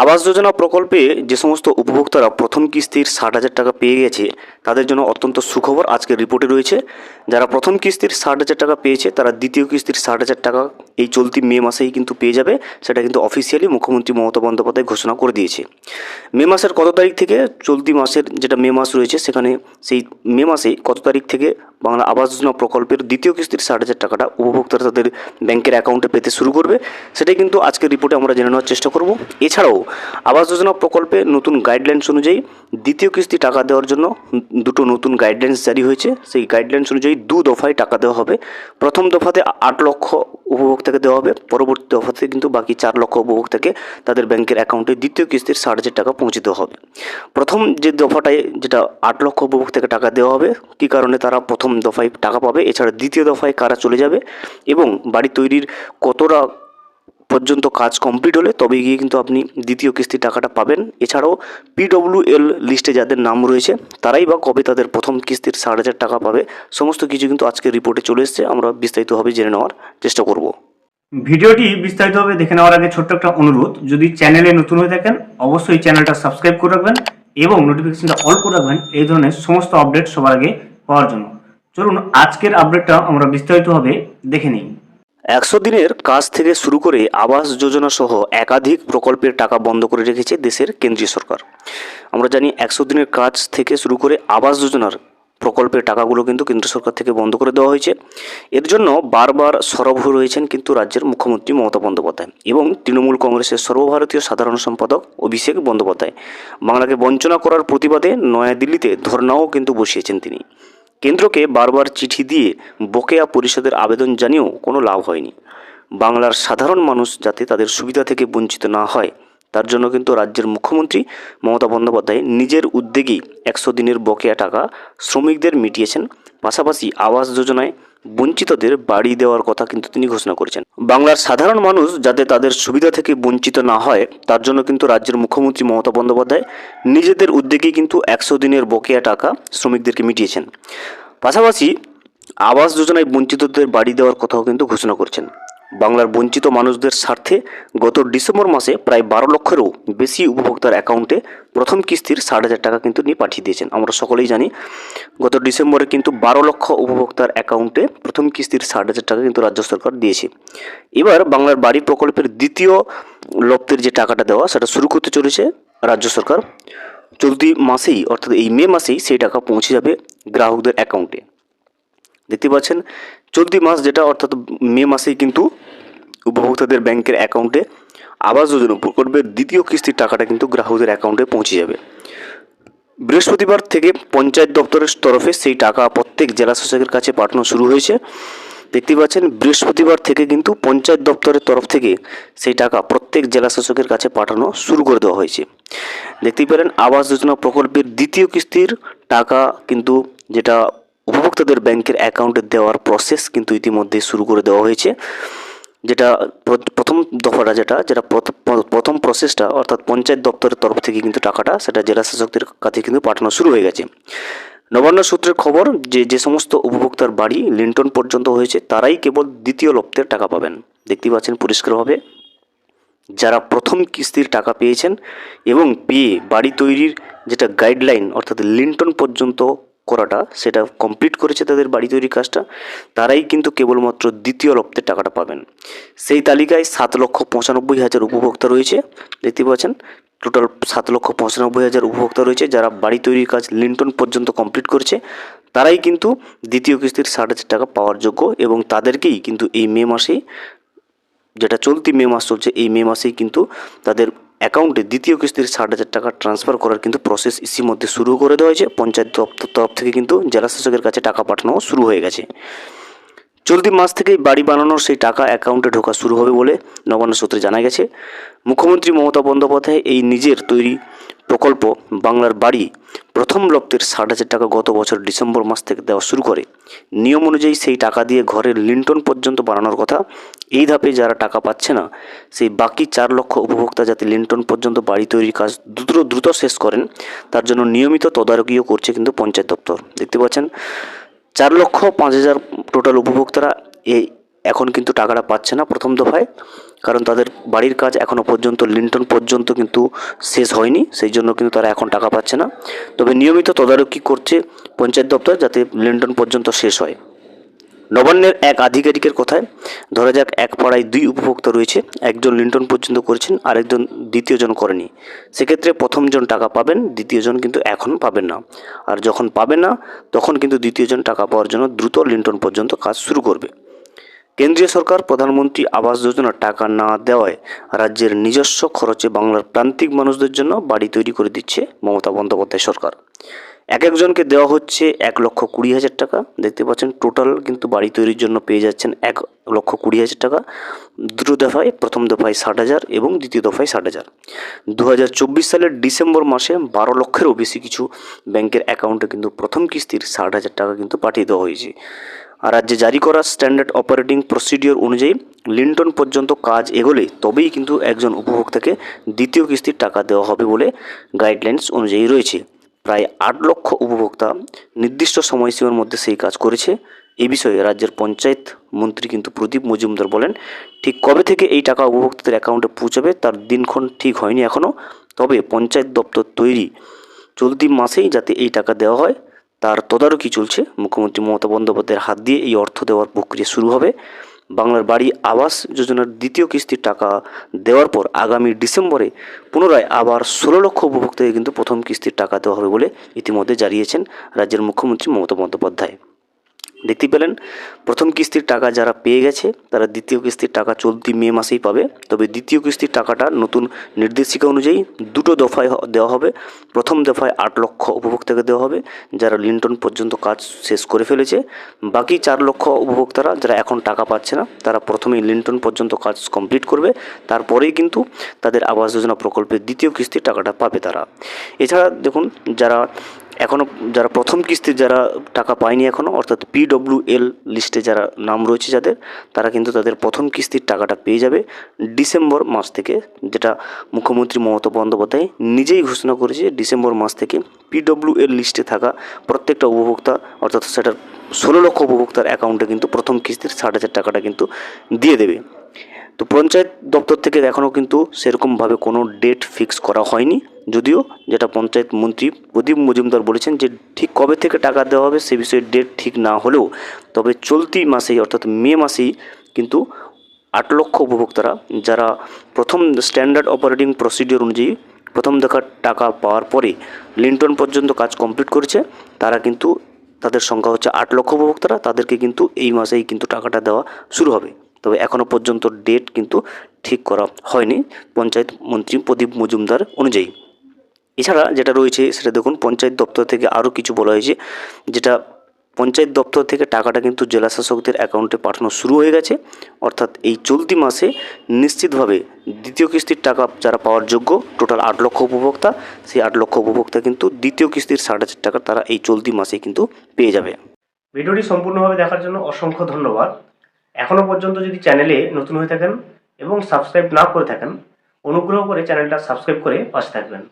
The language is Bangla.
আবাস যোজনা প্রকল্পে যে সমস্ত উপভোক্তারা প্রথম কিস্তির ষাট হাজার টাকা পেয়ে গেছে, তাদের জন্য অত্যন্ত সুখবর আজকের রিপোর্টে রয়েছে। যারা প্রথম কিস্তির ষাট হাজার টাকা পেয়েছে, তারা দ্বিতীয় কিস্তির ষাট হাজার টাকা এই চলতি মে মাসেই কিন্তু পেয়ে যাবে। সেটা কিন্তু অফিসিয়ালি মুখ্যমন্ত্রী মমতা বন্দ্যোপাধ্যায় ঘোষণা করে দিয়েছে। মে মাসের কত তারিখ থেকে চলতি মাসের যেটা মে মাস রয়েছে, সেখানে সেই মে মাসেই কত তারিখ থেকে বাংলা আবাস যোজনা প্রকল্পের দ্বিতীয় কিস্তির ষাট হাজার টাকাটা উপভোক্তারা তাদের ব্যাংকের অ্যাকাউন্টে পেতে শুরু করবে, সেটাই কিন্তু আজকের রিপোর্টে আমরা জেনে নেওয়ার চেষ্টা করব। এছাড়াও আবাস যোজনা প্রকল্পে নতুন গাইডলাইন্স অনুযায়ী দ্বিতীয় কিস্তি টাকা দেওয়ার জন্য দুটো নতুন গাইডলাইন্স জারি হয়েছে। সেই গাইডলাইন্স অনুযায়ী দু দফায় টাকা দেওয়া হবে। প্রথম দফাতে আট লক্ষ উপভোক্তাকে দেওয়া হবে। পরবর্তী দফাতে কিন্তু বাকি চার লক্ষ উপভোক্তাকে তাদের ব্যাংকের অ্যাকাউন্টে দ্বিতীয় কিস্তির ষাট হাজার টাকা পৌঁছে দেওয়া হবে। প্রথম যে দফাটায় যেটা আট লক্ষ উপভোক্তাকে টাকা দেওয়া হবে, কী কারণে তারা প্রথম দফায় টাকা পাবে? এছাড়া দ্বিতীয় দফায় কারা চলে যাবে? এবং বাড়ি তৈরির কতটা পর্যন্ত কাজ কমপ্লিট হলে তবে গিয়ে কিন্তু আপনি দ্বিতীয় কিস্তির টাকাটা পাবেন। এছাড়াও পিডব্লিউএল লিস্টে যাদের নাম রয়েছে, তারাই বা কবে তাদের প্রথম কিস্তির ষাট হাজার টাকা পাবে, সমস্ত কিছু কিন্তু আজকের রিপোর্টে চলে এসছে। আমরা বিস্তারিতভাবে জেনে নেওয়ার চেষ্টা করব। ভিডিওটি বিস্তারিতভাবে দেখে নেওয়ার আগে ছোট্ট একটা অনুরোধ, যদি চ্যানেলে নতুন হয়ে থাকেন, অবশ্যই চ্যানেলটা সাবস্ক্রাইব করে রাখবেন এবং নোটিফিকেশনটা অল করে রাখবেন। এই ধরনের সমস্ত আপডেট সবার আগে পাওয়ার জন্য। চলুন, আজকের আপডেটটা আমরা বিস্তারিতভাবে দেখে নিই। একশো দিনের কাজ থেকে শুরু করে আবাস যোজনা সহ একাধিক প্রকল্পের টাকা বন্ধ করে রেখেছে দেশের কেন্দ্রীয় সরকার। আমরা জানি একশো দিনের কাজ থেকে শুরু করে আবাস যোজনার প্রকল্পের টাকাগুলো কিন্তু কেন্দ্র সরকার থেকে বন্ধ করে দেওয়া হয়েছে। এর জন্য বারবার সরব হয়ে রয়েছেন কিন্তু রাজ্যের মুখ্যমন্ত্রী মমতা বন্দ্যোপাধ্যায় এবং তৃণমূল কংগ্রেসের সর্বভারতীয় সাধারণ সম্পাদক অভিষেক বন্দ্যোপাধ্যায়। বাংলাকে বঞ্চনা করার প্রতিবাদে নয়াদিল্লিতে ধর্নাও কিন্তু বসিয়েছেন তিনি। কেন্দ্রকে বারবার চিঠি দিয়ে বকেয়া পরিষদের আবেদন জানিয়েও কোনো লাভ হয়নি। বাংলার সাধারণ মানুষ যাতে তাদের সুবিধা থেকে বঞ্চিত না হয়, তার জন্য কিন্তু রাজ্যের মুখ্যমন্ত্রী মমতা বন্দ্যোপাধ্যায় নিজের উদ্যোগেই একশো দিনের বকেয়া টাকা শ্রমিকদের মিটিয়েছেন। পাশাপাশি আবাস যোজনায় বঞ্চিতদের বাড়ি দেওয়ার কথা কিন্তু তিনি ঘোষণা করেছেন। বাংলার সাধারণ মানুষ যাতে তাদের সুবিধা থেকে বঞ্চিত না হয়, তার জন্য কিন্তু রাজ্যের মুখ্যমন্ত্রী মমতা বন্দ্যোপাধ্যায় নিজেদের উদ্যোগে কিন্তু একশো দিনের বকেয়া টাকা শ্রমিকদেরকে মিটিয়েছেন। পাশাপাশি আবাস যোজনায় বঞ্চিতদের বাড়ি দেওয়ার কথাও কিন্তু ঘোষণা করছেন। বাংলার বঞ্চিত মানুষদের স্বার্থে গত ডিসেম্বর মাসে প্রায় বারো লক্ষেরও বেশি উপভোক্তার অ্যাকাউন্টে প্রথম কিস্তির ষাট হাজার টাকা কিন্তু নিয়ে পাঠিয়ে দিয়েছেন। আমরা সকলেই জানি গত ডিসেম্বরে কিন্তু বারো লক্ষ উপভোক্তার অ্যাকাউন্টে প্রথম কিস্তির ষাট হাজার টাকা কিন্তু রাজ্য সরকার দিয়েছে। এবার বাংলার বাড়ি প্রকল্পের দ্বিতীয় লপ্তের যে টাকাটা দেওয়া, সেটা শুরু করতে চলেছে রাজ্য সরকার। চলতি মাসেই, অর্থাৎ এই মে মাসেই সেই টাকা পৌঁছে যাবে গ্রাহকদের অ্যাকাউন্টে। দেখতে পাচ্ছেন চলতি মাস যেটা, অর্থাৎ মে মাসেই কিন্তু উপভোক্তাদের ব্যাংকের অ্যাকাউন্টে আবাস যোজনা প্রকল্পের দ্বিতীয় কিস্তির টাকাটা কিন্তু গ্রাহকদের অ্যাকাউন্টে পৌঁছে যাবে। বৃহস্পতিবার থেকে পঞ্চায়েত দপ্তরের তরফে সেই টাকা প্রত্যেক জেলা শাসকের কাছে পাঠানো শুরু হয়েছে। দেখতে পাচ্ছেন, বৃহস্পতিবার থেকে কিন্তু পঞ্চায়েত দপ্তরের তরফ থেকে সেই টাকা প্রত্যেক জেলা শাসকের কাছে পাঠানো শুরু করে দেওয়া হয়েছে। দেখতেই পারেন আবাস যোজনা প্রকল্পের দ্বিতীয় কিস্তির টাকা কিন্তু যেটা উপভোক্তাদের ব্যাংকের অ্যাকাউন্টে দেওয়ার প্রসেস কিন্তু ইতিমধ্যে শুরু করে দেওয়া হয়েছে। যেটা প্র- প্রথম দফাটা যেটা যেটা প্রথ- প্রথম প্রসেসটা অর্থাৎ পঞ্চায়েত দপ্তরের তরফ থেকে কিন্তু টাকাটা সেটা জেলা শাসকদের কাছে কিন্তু পাঠানো শুরু হয়ে গেছে। নবান্ন সূত্রের খবর যে যে সমস্ত উপভোক্তার বাড়ি লিন্টন পর্যন্ত হয়েছে, তারাই কেবল দ্বিতীয় লপ্তের টাকা পাবেন। দেখতেই পাচ্ছেন পরিষ্কারভাবে। যারা প্রথম কিস্তির টাকা পেয়েছেন এবং পেয়ে বাড়ি তৈরির যেটা গাইডলাইন অর্থাৎ লিন্টন পর্যন্ত করাটা, সেটা কমপ্লিট করেছে তাদের বাড়ি তৈরির কাজটা, তারাই কিন্তু কেবলমাত্র দ্বিতীয় লপ্তের টাকাটা পাবেন। সেই তালিকায় সাত লক্ষ পঁচানব্বই হাজার উপভোক্তা রয়েছে, দেখতে পাচ্ছেন? টোটাল সাত লক্ষ পঁচানব্বই হাজার উপভোক্তা রয়েছে, যারা বাড়ি তৈরির কাজ লিন্টন পর্যন্ত কমপ্লিট করেছে, তারাই কিন্তু দ্বিতীয় কিস্তির ষাট হাজার টাকা পাওয়ার যোগ্য এবং তাদেরকেই কিন্তু এই মে মাসেই, যেটা চলতি মে মাস চলছে, এই মে মাসেই কিন্তু তাদের অ্যাকাউন্টে দ্বিতীয় কিস্তির ষাট হাজার টাকা ট্রান্সফার করার কিন্তু প্রসেস ইতিমধ্যে শুরু করে দেওয়া হয়েছে। পঞ্চায়েত দপ্তর তরফ থেকে কিন্তু জেলাশাসকের কাছে টাকা পাঠানো শুরু হয়ে গেছে। চলতি মাস থেকেই বাড়ি বানানোর সেই টাকা অ্যাকাউন্টে ঢোকা শুরু হবে বলে নবান্ন সূত্রে জানা গেছে। মুখ্যমন্ত্রী মমতা বন্দ্যোপাধ্যায় এই নিজের তৈরি প্রকল্প বাংলার বাড়ি প্রথম লপ্তের ষাট হাজার টাকা গত বছর ডিসেম্বর মাস থেকে দেওয়া শুরু করে। নিয়ম অনুযায়ী সেই টাকা দিয়ে ঘরের লিন্টন পর্যন্ত বানানোর কথা। এই ধাপে যারা টাকা পাচ্ছে না, সেই বাকি চার লক্ষ উপভোক্তা যাতে লিন্টন পর্যন্ত বাড়ি তৈরির কাজ দ্রুত দ্রুত শেষ করেন, তার জন্য নিয়মিত তদারকিও করছে কিন্তু পঞ্চায়েত দপ্তর। দেখতে পাচ্ছেন, চার লক্ষ পাঁচ হাজার টোটাল উপভোক্তারা এই এখন কিন্তু টাকাটা পাচ্ছে না প্রথম দফায়, কারণ তাদের বাড়ির কাজ এখনও পর্যন্ত, লিন্টন পর্যন্ত কিন্তু শেষ হয়নি, সেই জন্য কিন্তু তারা এখন টাকা পাচ্ছে না। তবে নিয়মিত তদারকি করছে পঞ্চায়েত দপ্তর যাতে লিন্টন পর্যন্ত শেষ হয়। নবান্নের এক আধিকারিকের কথায়, ধরা যাক এক পাড়ায় দুই উপভোক্তা রয়েছে, একজন লিন্টন পর্যন্ত করেছেন, আরেকজন দ্বিতীয়জন করেনি। সেক্ষেত্রে প্রথমজন টাকা পাবেন দ্বিতীয়জন কিন্তু এখন পাবেন না। আর যখন পাবে না, তখন কিন্তু দ্বিতীয়জন টাকা পাওয়ার জন্য দ্রুত লিন্টন পর্যন্ত কাজ শুরু করবে। কেন্দ্রীয় সরকার, প্রধানমন্ত্রী আবাস যোজনার টাকা না দেওয়ায় রাজ্যের নিজস্ব খরচে বাংলার প্রান্তিক মানুষদের জন্য বাড়ি তৈরি করে দিচ্ছে মমতা বন্দ্যোপাধ্যায় সরকার। এক একজনকে দেওয়া হচ্ছে এক লক্ষ কুড়ি হাজার টাকা। দেখতে পাচ্ছেন, টোটাল কিন্তু বাড়ি তৈরির জন্য পেয়ে যাচ্ছেন এক লক্ষ কুড়ি হাজার টাকা। দুটো দফায়, প্রথম দফায় ষাট হাজার এবং দ্বিতীয় দফায় ষাট হাজার। দু হাজার চব্বিশ সালের ডিসেম্বর মাসে বারো লক্ষেরও বেশি কিছু ব্যাংকের অ্যাকাউন্টে কিন্তু প্রথম কিস্তির ষাট হাজার টাকা কিন্তু পাঠিয়ে দেওয়া হয়েছে। রাজ্যে জারি করা স্ট্যান্ডার্ড অপারেটিং প্রসিডিওর অনুযায়ী লিন্টন পর্যন্ত কাজ এগোলে তবেই কিন্তু একজন উপভোক্তাকে দ্বিতীয় কিস্তির টাকা দেওয়া হবে বলে গাইডলাইন্স অনুযায়ী রয়েছে। প্রায় আট লক্ষ উপভোক্তা নির্দিষ্ট সময়সীমার মধ্যে সেই কাজ করেছে। এ বিষয়ে রাজ্যের পঞ্চায়েত মন্ত্রী কিন্তু প্রদীপ মজুমদার বলেন, ঠিক কবে থেকে এই টাকা উপভোক্তাদের অ্যাকাউন্টে পৌঁছাবে তার দিনক্ষণ ঠিক হয়নি এখনও তবে পঞ্চায়েত দপ্তর তৈরি। চলতি মাসেই যাতে এই টাকা দেওয়া হয় তার তদারকি চলছে। মুখ্যমন্ত্রী মমতা বন্দ্যোপাধ্যায়ের হাত দিয়ে এই অর্থ দেওয়ার প্রক্রিয়া শুরু হবে। বাংলার বাড়ি আবাস যোজনার দ্বিতীয় কিস্তির টাকা দেওয়ার পর আগামী ডিসেম্বরে পুনরায় আবার ষোলো লক্ষ উপভোক্তাকে কিন্তু প্রথম কিস্তির টাকা দেওয়া হবে বলে ইতিমধ্যে জানিয়েছেন রাজ্যের মুখ্যমন্ত্রী মমতা বন্দ্যোপাধ্যায়। দেখতে পেলেন। প্রথম কিস্তির টাকা যারা পেয়ে গেছে, তারা দ্বিতীয় কিস্তির টাকা চলতি মে মাসেই পাবে। তবে দ্বিতীয় কিস্তির টাকাটা নতুন নির্দেশিকা অনুযায়ী দুটো দফায় দেওয়া হবে। প্রথম দফায় আট লক্ষ উপভোক্তাকে দেওয়া হবে, যারা লিন্টন পর্যন্ত কাজ শেষ করে ফেলেছে। বাকি চার লক্ষ উপভোক্তারা যারা এখন টাকা পাচ্ছে না, তারা প্রথমেই লিন্টন পর্যন্ত কাজ কমপ্লিট করবে। তারপরেই কিন্তু তাদের আবাস যোজনা প্রকল্পের দ্বিতীয় কিস্তির টাকাটা পাবে তারা। এছাড়া দেখুন, যারা এখনও যারা প্রথম কিস্তির যারা টাকা পায়নি এখনও অর্থাৎ পিডব্লিউএল লিস্টে যারা নাম রয়েছে যাদের, তারা কিন্তু তাদের প্রথম কিস্তির টাকাটা পেয়ে যাবে ডিসেম্বর মাস থেকে, যেটা মুখ্যমন্ত্রী মমতা বন্দ্যোপাধ্যায় নিজেই ঘোষণা করেছে ডিসেম্বর মাস থেকে পিডব্লিউএল লিস্টে থাকা প্রত্যেকটা উপভোক্তা, অর্থাৎ সেটার ষোলো লক্ষ উপভোক্তার অ্যাকাউন্টে কিন্তু প্রথম কিস্তির ষাট হাজার টাকাটা কিন্তু দিয়ে দেবে। তো পঞ্চায়েত দপ্তর থেকে এখনও কিন্তু সেরকমভাবে কোনো ডেট ফিক্স করা হয়নি। যদিও যেটা পঞ্চায়েত মন্ত্রী প্রদীপ মজুমদার বলেছেন যে ঠিক কবে থেকে টাকা দেওয়া হবে সে বিষয়ে ডেট ঠিক না হলেও তবে চলতি মাসেই অর্থাৎ মে মাসেই কিন্তু আট লক্ষ উপভোক্তারা যারা প্রথম স্ট্যান্ডার্ড অপারেটিং প্রসিডিওর অনুযায়ী প্রথম দেখার টাকা পাওয়ার পরে লিন্টন পর্যন্ত কাজ কমপ্লিট করেছে, তারা কিন্তু তাদের সংখ্যা হচ্ছে আট লক্ষ উপভোক্তারা, তাদেরকে কিন্তু এই মাসেই কিন্তু টাকাটা দেওয়া শুরু হবে। তবে এখনও পর্যন্ত ডেট কিন্তু ঠিক করা হয়নি পঞ্চায়েত মন্ত্রী প্রদীপ মজুমদার অনুযায়ী। এছাড়া যেটা রয়েছে সেটা দেখুন, পঞ্চায়েত দপ্তর থেকে আরও কিছু বলা হয়েছে, যেটা পঞ্চায়েত দপ্তর থেকে টাকাটা কিন্তু জেলা শাসকদের অ্যাকাউন্টে পাঠানো শুরু হয়ে গেছে। অর্থাৎ এই চলতি মাসে নিশ্চিতভাবে দ্বিতীয় কিস্তির টাকা যারা পাওয়ার যোগ্য, টোটাল আট লক্ষ উপভোক্তা, সেই আট লক্ষ উপভোক্তা কিন্তু দ্বিতীয় কিস্তির ষাট হাজার টাকা তারা এই চলতি মাসে কিন্তু পেয়ে যাবে। ভিডিওটি সম্পূর্ণভাবে দেখার জন্য অসংখ্য ধন্যবাদ। এখনও পর্যন্ত যদি চ্যানেলে নতুন হয়ে থাকেন এবং সাবস্ক্রাইব না করে থাকেন, অনুগ্রহ করে চ্যানেলটা সাবস্ক্রাইব করে পাশে থাকবেন।